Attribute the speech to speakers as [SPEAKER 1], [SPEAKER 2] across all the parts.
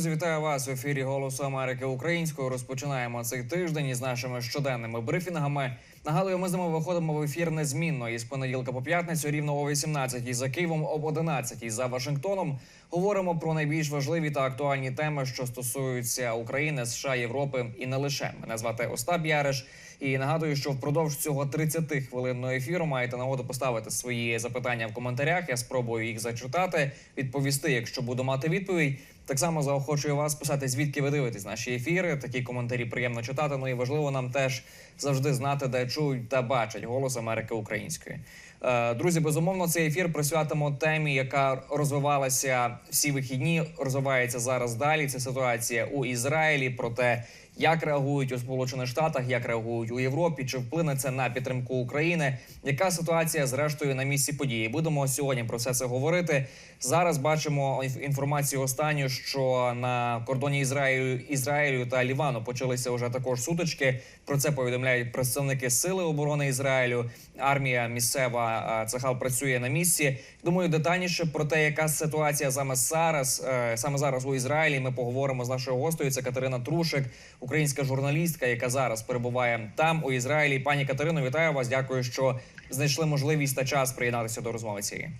[SPEAKER 1] Друзі, вітаю вас в ефірі Голосу Америки українською. Розпочинаємо цей тиждень із нашими щоденними брифінгами. Нагадую, ми з ними виходимо в ефір незмінно із понеділка по п'ятницю, рівно о 18 за Києвом, об 11 за Вашингтоном. Говоримо про найбільш важливі та актуальні теми, що стосуються України, США, Європи і не лише. Мене звати Остап Яриш. І нагадую, що впродовж цього 30 хвилинного ефіру маєте нагоду поставити свої запитання в коментарях. Я спробую їх зачитати, відповісти, якщо буду мати відповідь. Так само заохочую вас писати, звідки ви дивитесь наші ефіри. Такі коментарі приємно читати. Ну і важливо нам теж завжди знати, де чують та бачать голос Америки української. Е, Друзі, безумовно, цей ефір присвятимо темі, яка розвивалася всі вихідні, розвивається зараз далі. Це ситуація у Ізраїлі про те, як реагують у Сполучених Штатах, як реагують у Європі, чи вплине це на підтримку України? Яка ситуація зрештою на місці події? Будемо сьогодні про все це говорити. Зараз бачимо інф- інформацію останню, що на кордоні Ізраїлю, Ізраїлю та Лівану почалися вже також сутички. Про це повідомляють представники Сили оборони Ізраїлю. Армія місцева а, Цахал працює на місці. Думаю, детальніше про те, яка ситуація саме зараз, е, саме зараз у Ізраїлі. Ми поговоримо з нашою гостею. Це Катерина Трушик, українська журналістка, яка зараз перебуває там у Ізраїлі. Пані Катерино, вітаю вас. Дякую, що знайшли можливість та час приєднатися до розмови цієї.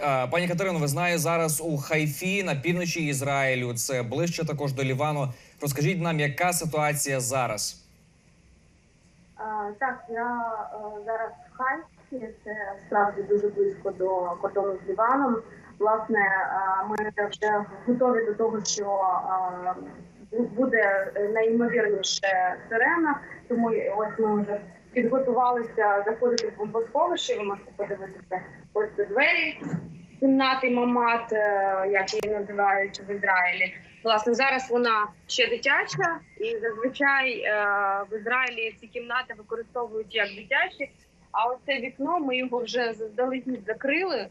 [SPEAKER 1] Е, Пані Катерино, ви знаєте, зараз у Хайфі на півночі Ізраїлю. Це ближче також до Лівану. Розкажіть нам, яка ситуація зараз?
[SPEAKER 2] Так, я е, зараз в Хайфі, це справді дуже близько до кордону з Ліваном. Власне, е, ми вже готові до того, що буде найімовірніше сирена, тому ось ми вже підготувалися заходити в бомбосховище. Ви можете подивитися ось двері кімнати Мамат, е, як її називають в Ізраїлі. Власне, зараз вона ще дитяча, і зазвичай е, в Ізраїлі ці кімнати використовують як дитячі. А ось це вікно ми його вже заздалегідь закрили.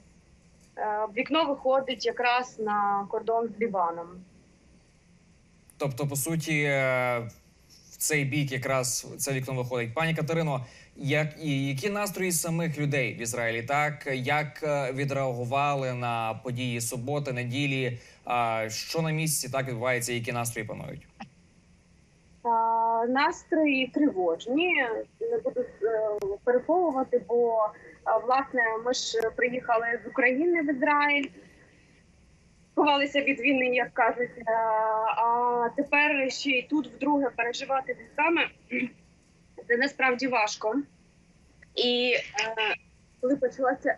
[SPEAKER 2] Е, вікно виходить якраз на кордон з Ліваном.
[SPEAKER 1] Тобто, по суті, цей бік якраз це вікно виходить. Пані Катерино, як і які настрої самих людей в Ізраїлі? Так як е, відреагували на події суботи, неділі? Що на місці так відбувається? Які настрої панують?
[SPEAKER 2] Настрої тривожні. Не буду е, переховувати, бо власне ми ж приїхали з України в Ізраїль, ховалися від війни, як кажуть. Е, А тепер ще й тут вдруге переживати військами це насправді важко. І е, коли почалася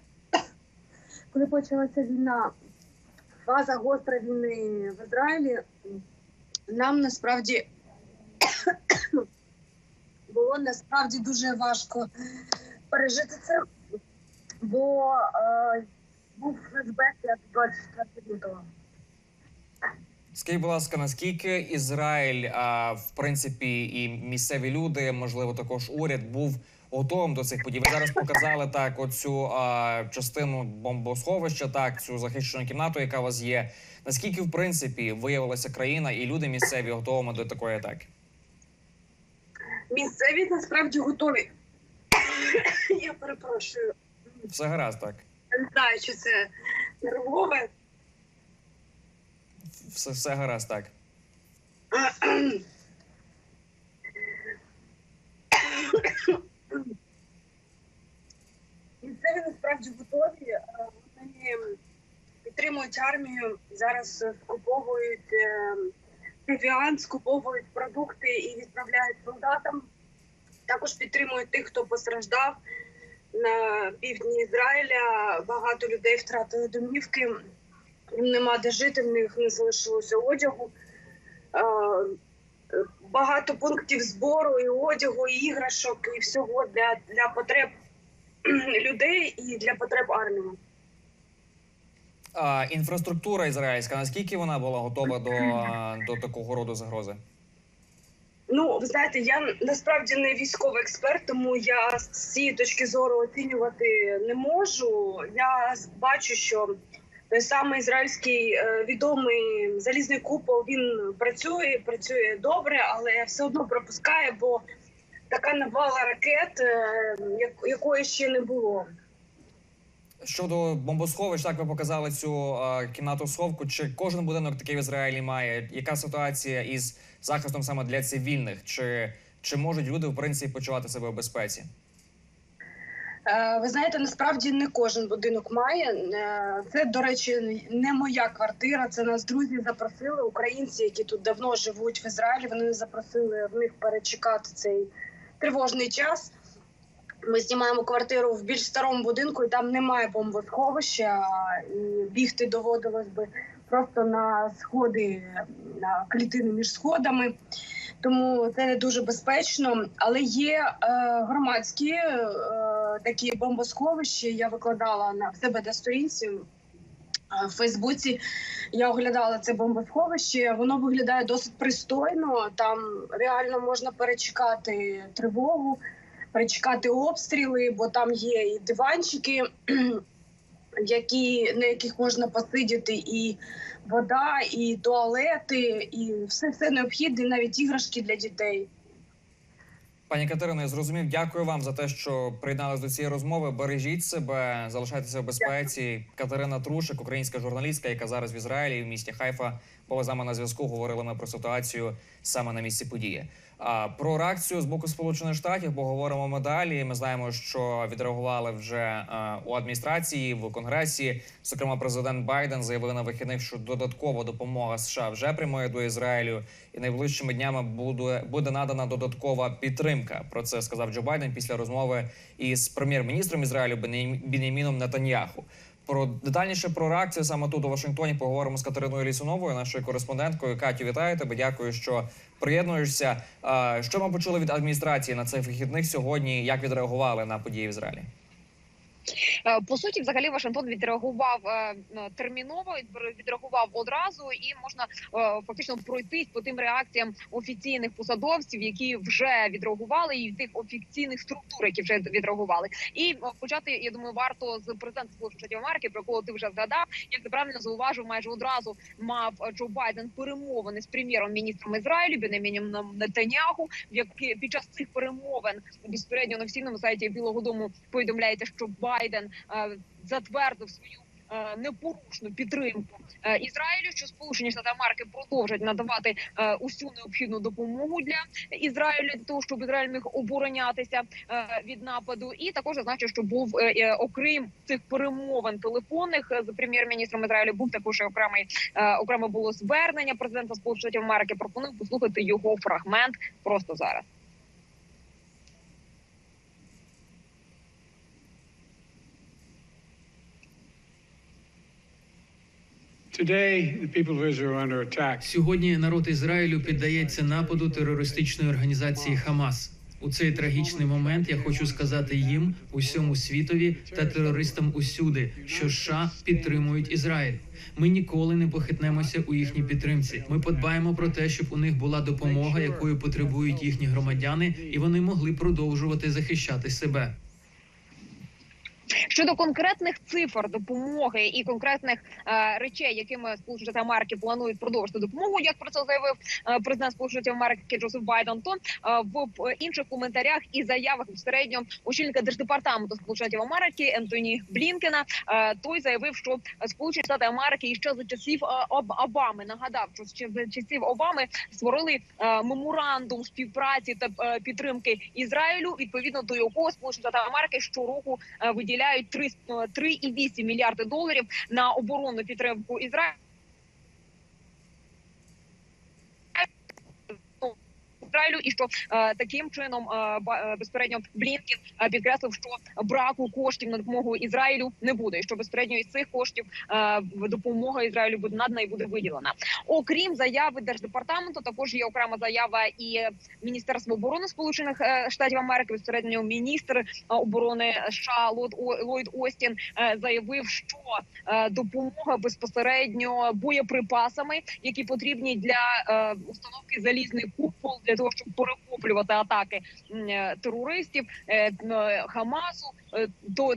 [SPEAKER 2] коли почалася війна, фаза гостра війни в Ізраїлі, нам насправді було насправді дуже важко пережити це, бо е, був флешбек як 24 лютого.
[SPEAKER 1] Скажіть, будь ласка, наскільки Ізраїль, а в принципі, і місцеві люди, можливо, також уряд був готовим до цих подій? Ви зараз показали так оцю а, частину бомбосховища, так цю захищену кімнату, яка у вас є. Наскільки, в принципі, виявилася країна і люди місцеві готовими до такої атаки?
[SPEAKER 2] Місцеві насправді готові. Я перепрошую,
[SPEAKER 1] Все гаразд, так.
[SPEAKER 2] Не знаю, чи це нервове.
[SPEAKER 1] Все, все гаразд, так.
[SPEAKER 2] Місцеві насправді готові. Е, Вони підтримують армію. Зараз скуповують е, скуповують продукти і відправляють солдатам. Також підтримують тих, хто постраждав на півдні Ізраїля. Багато людей втратили домівки. Їм нема де жити, в них не залишилося одягу. Е, Багато пунктів збору і одягу, і іграшок, і всього для, для потреб людей і для потреб армії.
[SPEAKER 1] А, інфраструктура ізраїльська, наскільки вона була готова до, до такого роду загрози?
[SPEAKER 2] Ну, ви знаєте, я насправді не військовий експерт, тому я з цієї точки зору оцінювати не можу. Я бачу, що той самий ізраїльський е, відомий залізний купол він працює, працює добре, але все одно пропускає, бо така навала ракет, е, якої ще не було.
[SPEAKER 1] Щодо бомбосховищ, так ви показали цю е, кімнату сховку. Чи кожен будинок такий в Ізраїлі має? Яка ситуація із захистом саме для цивільних? Чи, чи можуть люди в принципі почувати себе в безпеці?
[SPEAKER 2] Е, Ви знаєте, насправді не кожен будинок має. Е, Це, до речі, не моя квартира. Це нас друзі запросили. Українці, які тут давно живуть в Ізраїлі. Вони запросили в них перечекати цей тривожний час. Ми знімаємо квартиру в більш старому будинку, і там немає бомбосховища. І бігти доводилось би просто на сходи, на клітини між сходами. Тому це не дуже безпечно. Але є е, громадські е, такі бомбосховища. Я викладала на в себе на сторінці е, в Фейсбуці. Я оглядала це бомбосховище. Воно виглядає досить пристойно. Там реально можна перечекати тривогу, перечекати обстріли, бо там є і диванчики, які, на яких можна посидіти, і вода, і туалети, і все, все необхідне, навіть іграшки для дітей.
[SPEAKER 1] Пані Катерино, я зрозумів. Дякую вам за те, що приєдналися до цієї розмови. Бережіть себе, залишайтеся в безпеці. Катерина Трушик, українська журналістка, яка зараз в Ізраїлі в місті Хайфа, була нами на зв'язку. Говорили ми про ситуацію саме на місці події. А про реакцію з боку Сполучених Штатів поговоримо ми далі. Ми знаємо, що відреагували вже у адміністрації в конгресі. Зокрема, президент Байден заявив на вихідних, що додаткова допомога США вже прямує до Ізраїлю, і найближчими днями буде буде надана додаткова підтримка. Про це сказав Джо Байден після розмови із прем'єр-міністром Ізраїлю Біняміном Нетаньяху. Про детальніше про реакцію саме тут у Вашингтоні поговоримо з Катериною Лісуновою, нашою кореспонденткою. Катю, вітаю тебе. Дякую, що приєднуєшся. Що ми почули від адміністрації на цих вихідних сьогодні? Як відреагували на події в Ізраїлі?
[SPEAKER 3] Е, По суті, взагалі Вашингтон відреагував е, е, терміново, відреагував одразу, і можна фактично пройтись по тим реакціям офіційних посадовців, які вже відреагували, і тих офіційних структур, які вже відреагували. І почати, я думаю, варто з президента Сполучених Штатів Америки, про кого ти вже згадав. Як ти правильно зауважив, майже одразу мав Джо Байден перемовини з прем'єром-міністром Ізраїлю Бенемінем Нетаняху, в під час цих перемовин безпосередньо на офіційному сайті Білого Дому повідомляється, що Байден е, затвердив свою е, непорушну підтримку е, Ізраїлю, що Сполучені Штати Америки продовжать надавати усю необхідну допомогу для Ізраїлю для того, щоб Ізраїль міг оборонятися від нападу. І також зазначив, що був окрім цих перемовин телефонних з прем'єр-міністром Ізраїлю, був також окремий окреме було звернення президента Сполучених Штатів Америки. Пропоную послухати його фрагмент просто зараз.
[SPEAKER 4] Сьогодні народ Ізраїлю піддається нападу терористичної організації Хамас. У цей трагічний момент я хочу сказати їм, усьому світові та терористам усюди, що США підтримують Ізраїль. Ми ніколи не похитнемося у їхній підтримці. Ми подбаємо про те, щоб у них була допомога, якої потребують їхні громадяни, і вони могли продовжувати захищати себе.
[SPEAKER 3] Щодо конкретних цифр допомоги і конкретних е, речей, якими Сполучені Штати Америки планують продовжити допомогу, як про це заявив е, президент Сполучених Америки Джозеф Байден, то е, в е, інших коментарях і заявах безпосередньо очільника держдепартаменту Сполучених Америки Ентоні Блінкена е, той заявив, що Сполучені Штати Америки ще за часів е, Об- Обами нагадав, що ще за часів Обами створили е, меморандум співпраці та е, підтримки Ізраїлю, відповідно до якого Сполучені Штати Америки щороку е, виділяють 3, е, 3,8 мільярди доларів на оборонну підтримку Ізраїлю. Ізраїлю, і що е, таким чином е, е, безпередньо Блінкін підкреслив, що браку коштів на допомогу Ізраїлю не буде, і що безпередньо із цих коштів допомога Ізраїлю буде надана і буде виділена. Окрім заяви держдепартаменту, також є окрема заява і Міністерства оборони Сполучених Штатів Америки. Безпосередньо міністр оборони США Ллойд Остін заявив, що допомога безпосередньо боєприпасами, які потрібні для установки залізний купол для того, щоб перехоплювати атаки е, терористів е, е, Хамасу то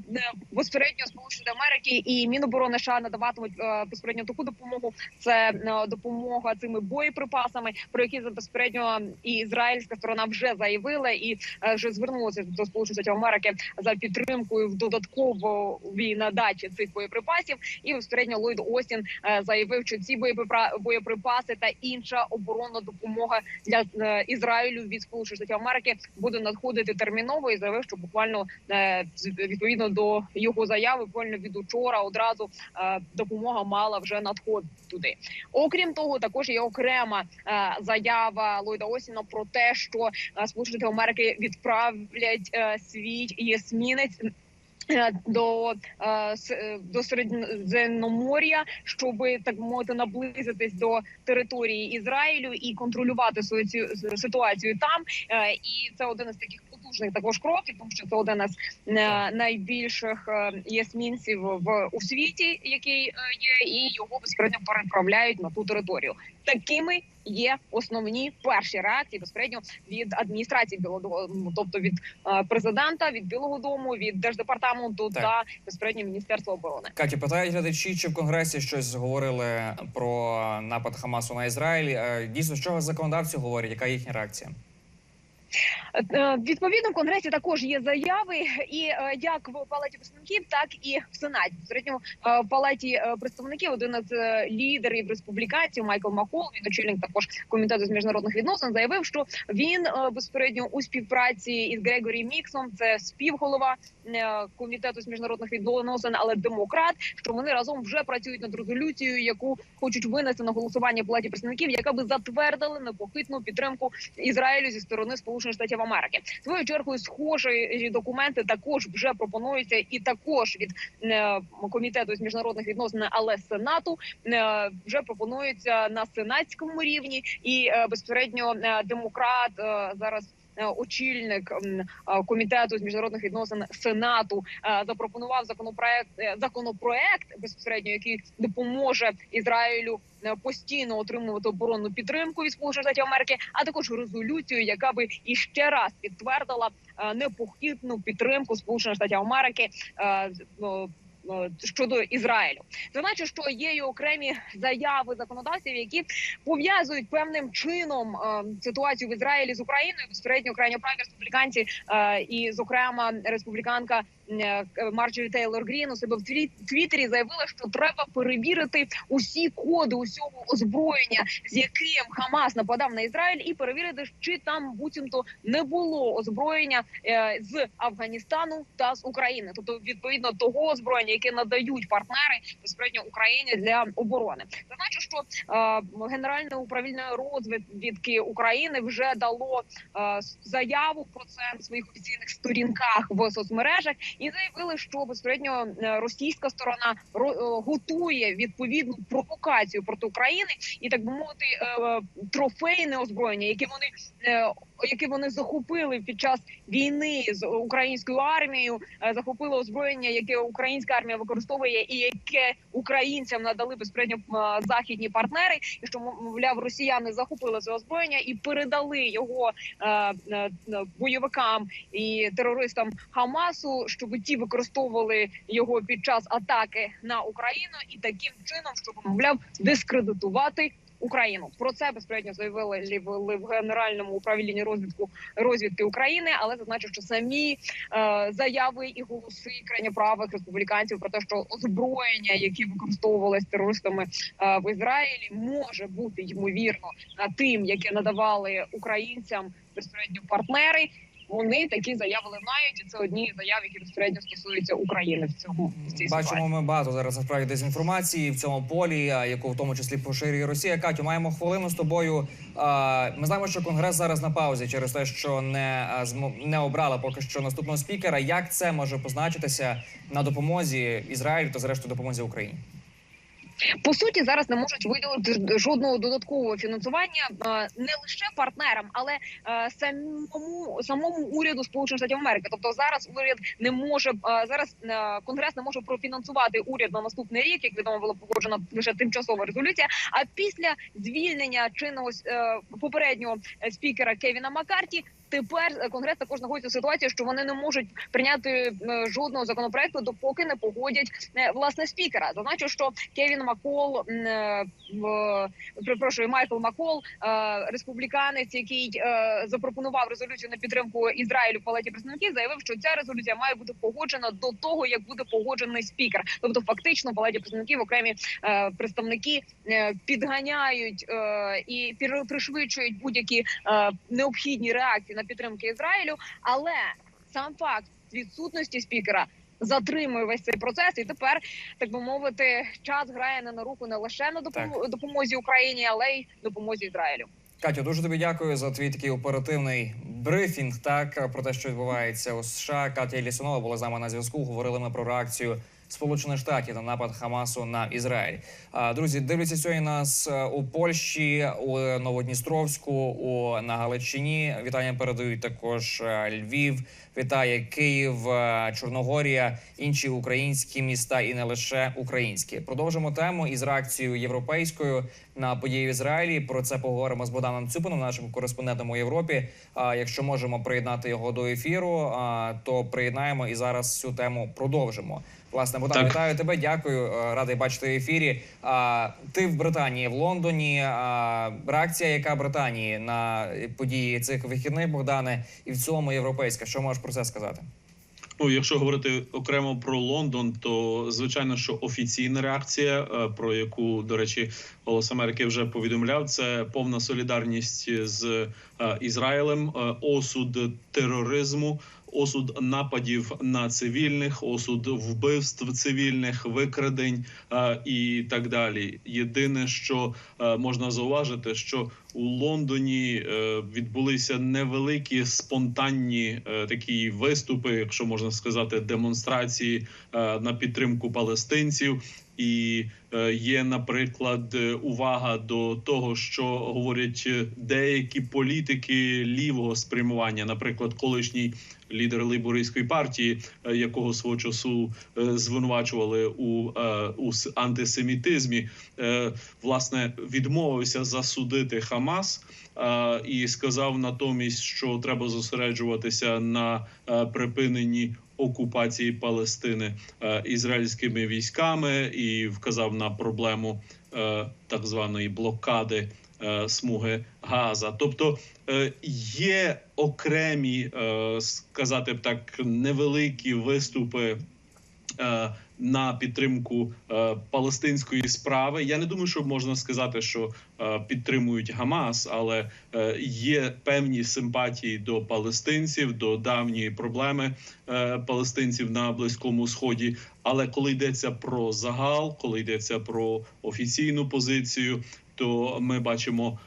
[SPEAKER 3] безпосередньо Сполучені Америки і Міноборони США надаватимуть безпосередньо таку допомогу. Це допомога цими боєприпасами, про які безпосередньо і ізраїльська сторона вже заявила і вже звернулася до Сполучених Штатів Америки за підтримкою в додатковій надачі цих боєприпасів. І безпосередньо Ллойд Остін заявив, що ці боєприпаси та інша оборонна допомога для Ізраїлю від Сполучених Штатів Америки буде надходити терміново і заявив, що буквально е, відповідно до його заяви, буквально від учора одразу е, допомога мала вже надходити туди. Окрім того, також є окрема е, заява Ллойда Осіна про те, що Сполучені Штати Америки відправлять свій єсмінець. Е, До е, е, до Середземномор'я, щоб так мовити наблизитись до території Ізраїлю і контролювати свою цю ситуацію там. І це один із таких потужних також кроків, тому що це один із е, найбільших е, ясмінців в у світі, який е, є, і його безпосередньо переправляють на ту територію. Такими є основні перші реакції безпосередньо від адміністрації Білого Дому, тобто від президента, від Білого Дому, від держдепартаменту
[SPEAKER 1] Так.
[SPEAKER 3] та безпосередньо міністерства оборони.
[SPEAKER 1] Катю, питають глядачі, чи в конгресі щось говорили про напад Хамасу на Ізраїль. Дійсно, що законодавці говорять, яка їхня реакція?
[SPEAKER 3] Е, Відповідно, в конгресі також є заяви, і е, як в палаті представників, так і в сенаті. В палаті е, представників один із лідерів республіканців Майкл Макол, він очільник також комітету з міжнародних відносин, заявив, що він безпосередньо у співпраці із Грегорі Міксом, це співголова комітету з міжнародних відносин, але демократ, що вони разом вже працюють над резолюцією, яку хочуть винести на голосування в палаті представників, яка би затвердила непохитну підтримку Ізраїлю зі сторони Сполучених Штатів Америки. Свою чергою схожі документи також вже пропонуються, і також від е, комітету з міжнародних відносин, але Сенату е, вже пропонуються на сенатському рівні, і е, безпосередньо демократ зараз. Е, Очільник е, комітету з міжнародних відносин Сенату е, запропонував законопроект законопроект безпосередньо, який допоможе Ізраїлю постійно отримувати оборонну підтримку від Сполучених Штатів Америки, а також резолюцію, яка би іще раз підтвердила непохитну підтримку Сполучених Штатів Америки ну, щодо Ізраїлю. Зазначу, що є і окремі заяви законодавців, які пов'язують певним чином е, ситуацію в Ізраїлі з Україною. Безпосередньо крайньоправі республіканці е, і, зокрема, республіканка е, Марджорі Тейлор Грін у себе в тві- Твіттері заявила, що треба перевірити усі коди усього озброєння, з яким Хамас нападав на Ізраїль, і перевірити, чи там буцімто не було озброєння е, з Афганістану та з України, тобто відповідно того озброєння, яке надають партнери безпосередньо Україні для оборони. Зазначу, що е, генеральне управління розвідки України вже дало е, заяву про це на своїх офіційних сторінках в соцмережах і заявили, що безпосередньо е, російська сторона ро- е, готує відповідну провокацію проти України. І так би мовити е, трофейне озброєння, яке вони яке вони захопили під час війни з українською армією, е, захопили озброєння, яке українська армія використовує, і яке українцям надали безпосередньо е, західні партнери, і що мовляв, росіяни захопили це озброєння і передали його е, бойовикам і терористам Хамасу, щоб ті використовували його під час атаки на Україну, і таким чином, щоб мовляв дискредитувати. Україну про це безпосередньо заявили в генеральному управлінні розвідку розвідки України, але зазначив, що самі е, заяви і голоси крайньоправих республіканців про те, що озброєння, які використовувалися терористами е, в Ізраїлі, може бути ймовірно е, тим, яке надавали українцям безпосередньо партнери. Вони такі заяви лунають, і це одні з заяв, які безпосередньо стосуються України в цьому в цій
[SPEAKER 1] Бачимо,
[SPEAKER 3] ситуації.
[SPEAKER 1] ми багато зараз насправді дезінформації в цьому полі, яку в тому числі поширює Росія. Катю, маємо хвилину з тобою. Ми знаємо, що конгрес зараз на паузі через те, що не не обрала поки що наступного спікера. Як це може позначитися на допомозі Ізраїлю та зрештою допомозі Україні?
[SPEAKER 3] По суті, зараз не можуть виділити жодного додаткового фінансування е, не лише партнерам, але е, самому самому уряду Сполучених Штатів Америки. Тобто зараз уряд не може е, зараз конгрес не може профінансувати уряд на наступний рік, як відомо була погоджена лише тимчасова резолюція. А після звільнення чинного попереднього спікера Кевіна Маккарті тепер е, конгрес також знаходиться в ситуації, що вони не можуть прийняти е, жодного законопроекту, допоки не погодять е, власне спікера. Зазначу, що Кевін Макол перепрошую, Майкл Макол, республіканець, який запропонував резолюцію на підтримку Ізраїлю в палаті представників, заявив, що ця резолюція має бути погоджена до того, як буде погоджений спікер. Тобто, фактично, в палаті представників окремі представники підганяють і пришвидшують будь-які необхідні реакції на підтримки Ізраїлю. Але сам факт відсутності спікера затримує весь цей процес, і тепер так би мовити, час грає не на руку не лише на допом- допомозі Україні, але й допомозі Ізраїлю.
[SPEAKER 1] Катю, дуже тобі дякую за твій такий оперативний брифінг. Так про те, що відбувається у США. Катя Лісунова була з нами на зв'язку. Говорили ми про реакцію Сполучених Штатів на напад Хамасу на Ізраїль. Друзі, дивляться сьогодні нас е, у Польщі, у Новодністровську, у на Галичині. Вітання передають також е, Львів. Вітає Київ, е, Чорногорія, інші українські міста і не лише українські. Продовжимо тему із реакцією європейською на події в Ізраїлі. Про це поговоримо з Богданом Цюпином, нашим кореспондентом у Європі. А якщо можемо приєднати його до ефіру, то приєднаємо і зараз цю тему продовжимо. Власне, Богдан, вітаю тебе. Дякую, е, радий бачити в ефірі. А ти в Британії, в Лондоні. А, реакція, яка Британії на події цих вихідних, Богдане, і в цілому європейська. Що можеш про це сказати?
[SPEAKER 5] Ну, якщо говорити окремо про Лондон, то звичайно, що офіційна реакція, е, про яку до речі, Голос Америки вже повідомляв, це повна солідарність з е, Ізраїлем, е, осуд тероризму. Осуд нападів на цивільних, осуд вбивств цивільних, викрадень е, і так далі. Єдине, що можна зауважити, що у Лондоні відбулися невеликі спонтанні такі виступи, якщо можна сказати, демонстрації на підтримку палестинців. І е, є, наприклад, увага до того, що говорять е, деякі політики лівого спрямування, наприклад, колишній лідер лейбористської партії, е, якого свого часу звинувачували у, у антисемітизмі, власне відмовився засудити Хамас і сказав натомість, що треба зосереджуватися на припиненні окупації Палестини е, ізраїльськими військами і вказав на проблему е, так званої блокади е, смуги Газа. Тобто є окремі, сказати б так, невеликі виступи. Е, На підтримку е, палестинської справи я не думаю, що можна сказати, що е, підтримують Гамас, але є певні симпатії до палестинців, до давньої проблеми палестинців на близькому сході. Але коли йдеться про загал, коли йдеться про офіційну позицію, то ми бачимо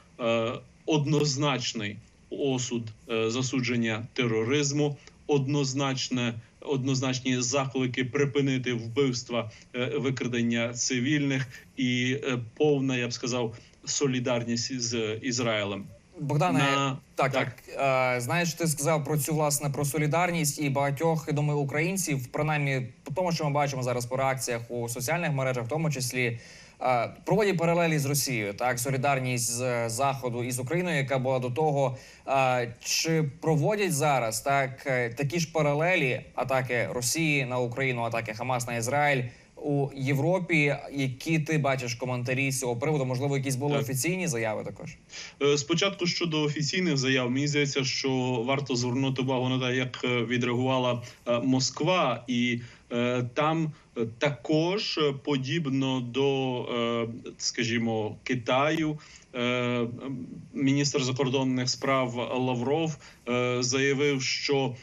[SPEAKER 5] однозначний осуд засудження тероризму, однозначне. Однозначні заклики припинити вбивства, е, викрадення цивільних і е, повна, я б сказав, солідарність з Ізраїлем.
[SPEAKER 1] Богдане,
[SPEAKER 5] На-
[SPEAKER 1] так,
[SPEAKER 5] так.
[SPEAKER 1] так. Е, знаєш, ти сказав про цю власне про солідарність і багатьох я думаю, українців, принаймні по тому, що ми бачимо зараз по реакціях у соціальних мережах, в тому числі. е, Проводять паралелі з Росією, так солідарність з заходу і з Україною, яка була до того. Е, Чи проводять зараз так е, такі ж паралелі атаки Росії на Україну, атаки Хамас на Ізраїль у Європі? Які ти бачиш коментарі з цього приводу? Можливо, якісь були
[SPEAKER 5] Так.
[SPEAKER 1] офіційні заяви також?
[SPEAKER 5] Е, Спочатку щодо офіційних заяв, мені здається, що варто звернути увагу на те, як е, відреагувала е, Москва, і там також подібно до, скажімо, Китаю. Міністр закордонних справ Лавров заявив, що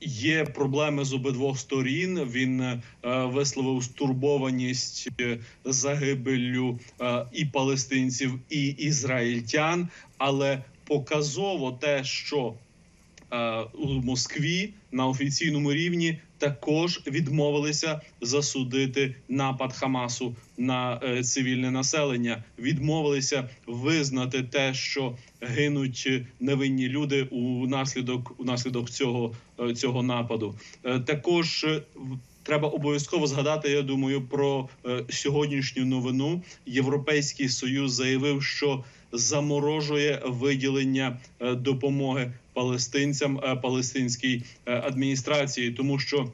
[SPEAKER 5] є проблеми з обидвох сторін. Він е, висловив стурбованість е, загибеллю е, і палестинців, і ізраїльтян, але показово те, що у Москві на офіційному рівні також відмовилися засудити напад Хамасу на е, цивільне населення, відмовилися визнати те, що гинуть невинні люди у наслідок у наслідок цього, е, цього нападу. Е, також е, треба обов'язково згадати. Я думаю, про е, сьогоднішню новину. Європейський союз заявив, що заморожує виділення е, допомоги палестинцям, е, палестинській е, адміністрації, тому що.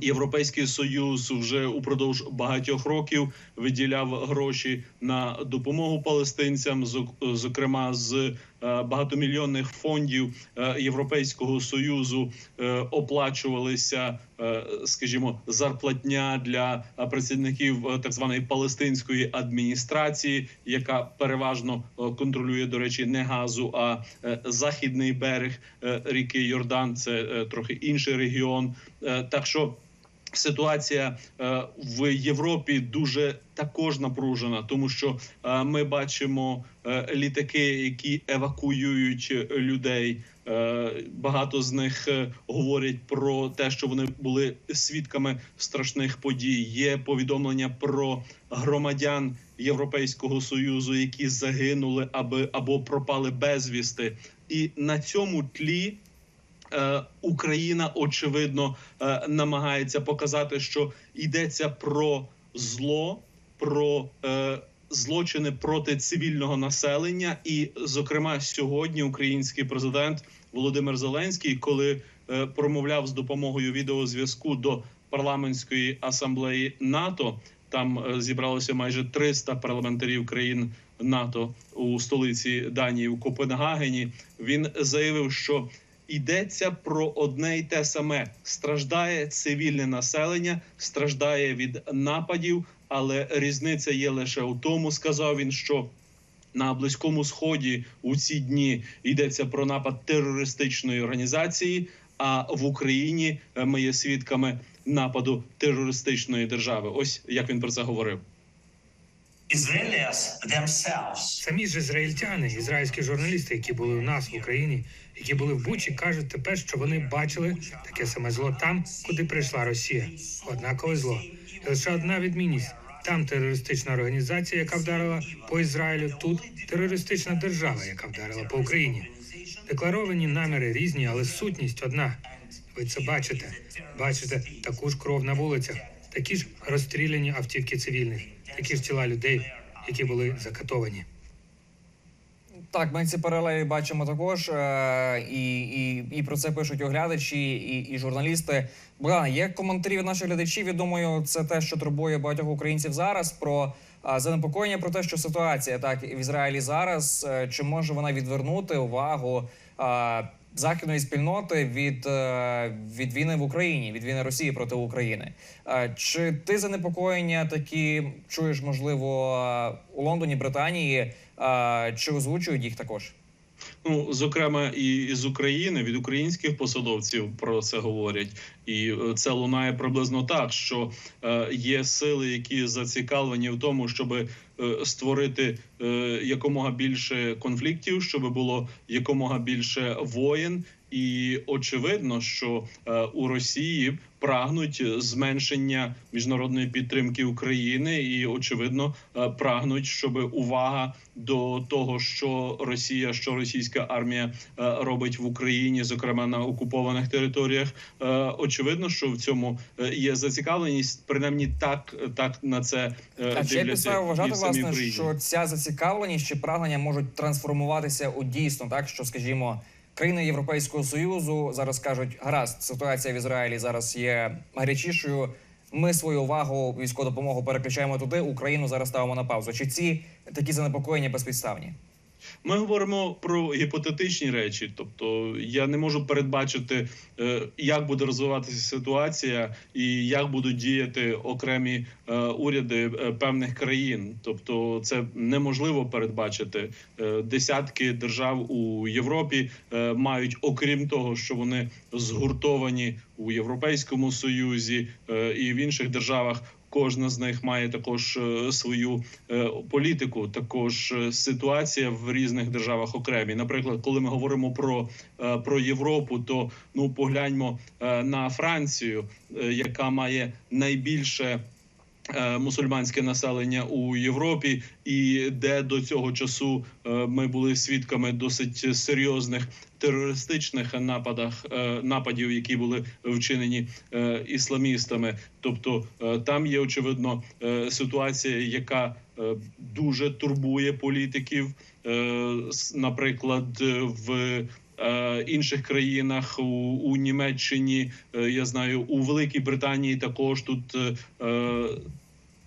[SPEAKER 5] Європейський союз вже упродовж багатьох років виділяв гроші на допомогу палестинцям, зок- зокрема з багатомільйонних фондів е, Європейського союзу е, оплачувалися, е, скажімо, зарплатня для е, працівників е, так званої палестинської адміністрації, яка переважно е, контролює, до речі, не газу, а е, західний берег е, ріки Йордан. Це е, трохи інший регіон. Е, Так що ситуація е, в Європі дуже також напружена, тому що е, ми бачимо е, літаки, які евакуюють людей. Багато з них говорять про те, що вони були свідками страшних подій. Є повідомлення про громадян Європейського союзу, які загинули або пропали безвісти, і на цьому тлі. Е, Україна очевидно е, намагається показати, що йдеться про зло, про е, злочини проти цивільного населення. І, зокрема, сьогодні український президент Володимир Зеленський, коли промовляв з допомогою відеозв'язку до парламентської асамблеї НАТО, там зібралося майже 300 парламентарів країн НАТО у столиці Данії у Копенгагені. Він заявив, що йдеться про одне й те саме: страждає цивільне населення, страждає від нападів, але різниця є лише у тому, сказав він, що. На близькому сході у ці дні йдеться про напад терористичної організації. А в Україні е, ми є свідками нападу терористичної держави. Ось як він про це говорив.
[SPEAKER 6] Самі ж ізраїльтяни, ізраїльські журналісти, які були у нас в Україні, які були в Бучі, кажуть тепер, що вони бачили таке саме зло там, куди прийшла Росія. Однакове зло. І лише одна відмінність: там терористична організація, яка вдарила по Ізраїлю, тут терористична держава, яка вдарила по Україні. Декларовані наміри різні, але сутність одна. Ви це бачите. Бачите таку ж кров на вулицях, такі ж розстріляні автівки цивільних, такі ж тіла людей, які були закатовані.
[SPEAKER 1] Так, ми ці паралелі бачимо також, е, і, і, і про це пишуть оглядачі і, і журналісти. Богдане, є коментарі від наших глядачів. Я думаю, це те, що турбує багатьох українців зараз. Про занепокоєння про те, що ситуація так в Ізраїлі зараз, е, чи може вона відвернути увагу західної спільноти від, е, від війни в Україні, від війни Росії проти України? Е, Чи ти занепокоєння такі чуєш, можливо, у Лондоні, Британії? Е, Чи озвучують їх також?
[SPEAKER 5] Ну, зокрема, і з України від українських посадовців про це говорять, і це лунає приблизно так, що є сили, які зацікавлені в тому, щоб створити якомога більше конфліктів, щоб було якомога більше воєн. І очевидно, що е, у Росії прагнуть зменшення міжнародної підтримки України, і очевидно е, прагнуть, щоб увага до того, що Росія, що російська армія е, робить в Україні, зокрема на окупованих територіях, е, очевидно, що в цьому е, є зацікавленість. Принаймні, так так на це е, дивляться
[SPEAKER 1] вважати власне, що ця зацікавленість чи прагнення можуть трансформуватися у дійсно так, що скажімо, країни Європейського союзу зараз кажуть, гаразд, ситуація в Ізраїлі зараз є гарячішою. Ми свою увагу військову допомогу переключаємо туди. Україну зараз ставимо на паузу. Чи ці такі занепокоєння безпідставні?
[SPEAKER 5] Ми говоримо про гіпотетичні речі, тобто я не можу передбачити, е, як буде розвиватися ситуація і як будуть діяти окремі е, уряди е, певних країн. Тобто, це неможливо передбачити. Десятки держав у Європі мають, окрім того, що вони згуртовані у Європейському Союзі і в інших державах. Кожна з них має також е, свою е, політику. Також е, ситуація в різних державах окремі. Наприклад, коли ми говоримо про, про Європу, то ну погляньмо на Францію, яка має найбільше. Е, Мусульманське населення у Європі, і де до цього часу е, ми були свідками досить серйозних терористичних нападах е, нападів, які були вчинені ісламістами. Тобто там є очевидно ситуація, яка дуже турбує політиків. Наприклад, в інших країнах у, у Німеччині, е, я знаю, у Великій Британії також тут. е, е,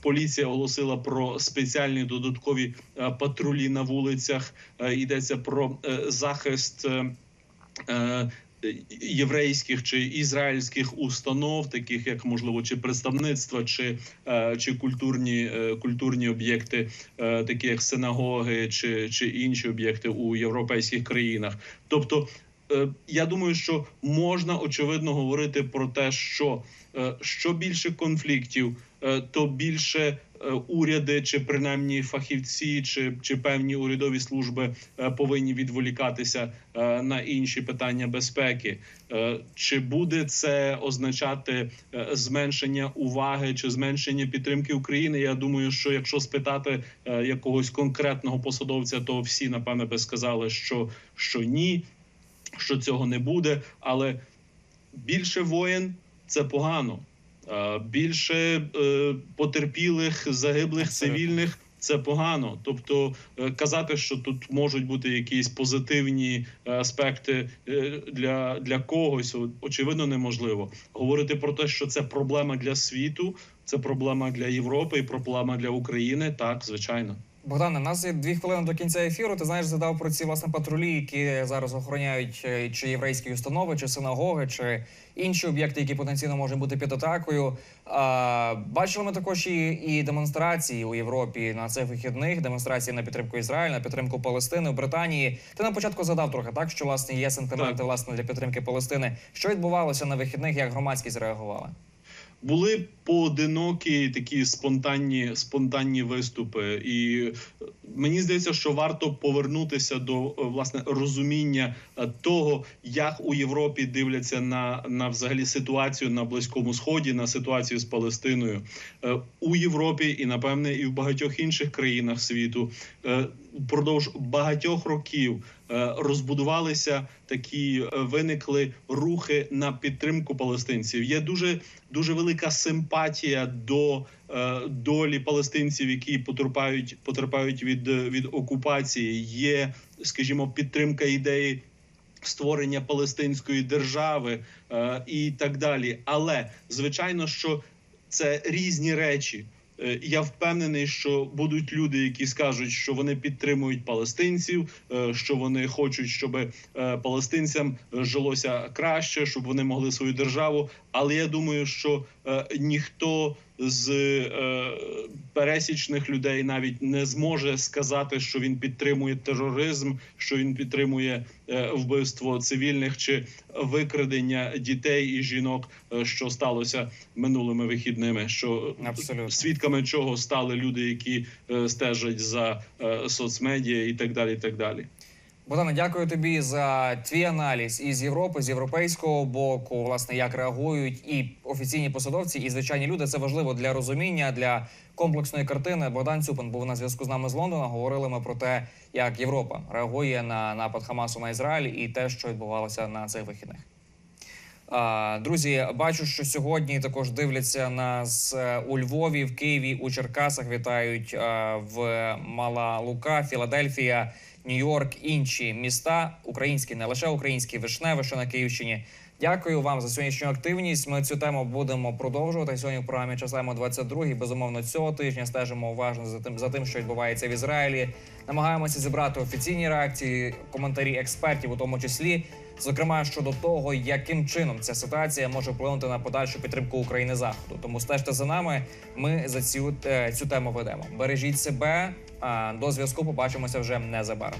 [SPEAKER 5] Поліція оголосила про спеціальні додаткові е, патрулі на вулицях. Е, Йдеться про е, захист е, е, єврейських чи ізраїльських установ, таких як можливо чи представництва, чи, е, чи культурні, е, культурні об'єкти, е, такі як синагоги, чи, чи інші об'єкти у європейських країнах. Тобто, е, я думаю, що можна очевидно говорити про те, що е, що більше конфліктів, е, то більше е, уряди, чи принаймні фахівці, чи, чи певні урядові служби е, повинні відволікатися е, на інші питання безпеки. Е, Чи буде це означати е, зменшення уваги чи зменшення підтримки України? Я думаю, що якщо спитати е, якогось конкретного посадовця, то всі напевне би сказали, що, що ні, що цього не буде. Але більше воєн це погано. Е, Більше е, потерпілих, загиблих цивільних це погано. Тобто е, казати, що тут можуть бути якісь позитивні аспекти для, для когось, очевидно, неможливо. Говорити про те, що це проблема для світу, це проблема для Європи і проблема для України. Так, звичайно.
[SPEAKER 1] Богдане, у нас є дві хвилини до кінця ефіру. Ти знаєш, задав про ці власне патрулі, які зараз охороняють е, чи єврейські установи, чи синагоги, чи інші об'єкти, які потенційно можуть бути під атакою. А, бачили ми також і, і демонстрації у Європі на цих вихідних. Демонстрації на підтримку Ізраїля, на підтримку Палестини в Британії. Ти на початку задав трохи так, що власне є сентименти власне для підтримки Палестини. Що відбувалося на вихідних? Як громадськість реагувала?
[SPEAKER 5] Були поодинокі такі спонтанні спонтанні виступи, і е, мені здається, що варто повернутися до е, власне розуміння е, того, як у Європі дивляться на, на взагалі ситуацію на близькому сході, на ситуацію з Палестиною. У Європі, і напевне, і в багатьох інших країнах світу. Впродовж багатьох років розбудувалися такі е, виникли рухи на підтримку палестинців. Є дуже дуже велика симпатія до е, долі палестинців, які потерпають потерпають від, е, від окупації. Є, скажімо, підтримка ідеї. Створення палестинської держави е, і так далі, але звичайно, що це різні речі. Е, Я впевнений, що будуть люди, які скажуть, що вони підтримують палестинців, е, що вони хочуть, щоб е, палестинцям жилося краще, щоб вони могли свою державу. Але я думаю, що ніхто з е, пересічних людей навіть не зможе сказати, що він підтримує тероризм, що він підтримує е, вбивство цивільних чи викрадення дітей і жінок, е, що сталося минулими вихідними. Що
[SPEAKER 1] Абсолютно.
[SPEAKER 5] свідками чого стали люди, які е, стежать за е, соцмедіа і так далі. І так далі.
[SPEAKER 1] Богдане, дякую тобі за твій аналіз із Європи, з європейського боку, власне, як реагують і офіційні посадовці, і звичайні люди. Це важливо для розуміння, для комплексної картини. Богдан Цюпин був на зв'язку з нами з Лондона. Говорили ми про те, як Європа реагує на напад Хамасу на Ізраїль і те, що відбувалося на цих вихідних. Друзі, бачу, що сьогодні також дивляться нас е, у Львові, в Києві, у Черкасах. Вітають е, в Мала Лука, Філадельфія, Нью-Йорк, інші міста, українські, не лише українські, вишневе, що на Київщині. Дякую вам за сьогоднішню активність. Ми цю тему будемо продовжувати. Сьогодні в програмі часаємо 22 Безумовно, цього тижня стежимо уважно за тим за тим, що відбувається в Ізраїлі. Намагаємося зібрати офіційні реакції, коментарі експертів, у тому числі, зокрема щодо того, яким чином ця ситуація може вплинути на подальшу підтримку України заходу. Тому стежте за нами. Ми за цю, е, цю тему ведемо. Бережіть себе. До зв'язку побачимося вже незабаром.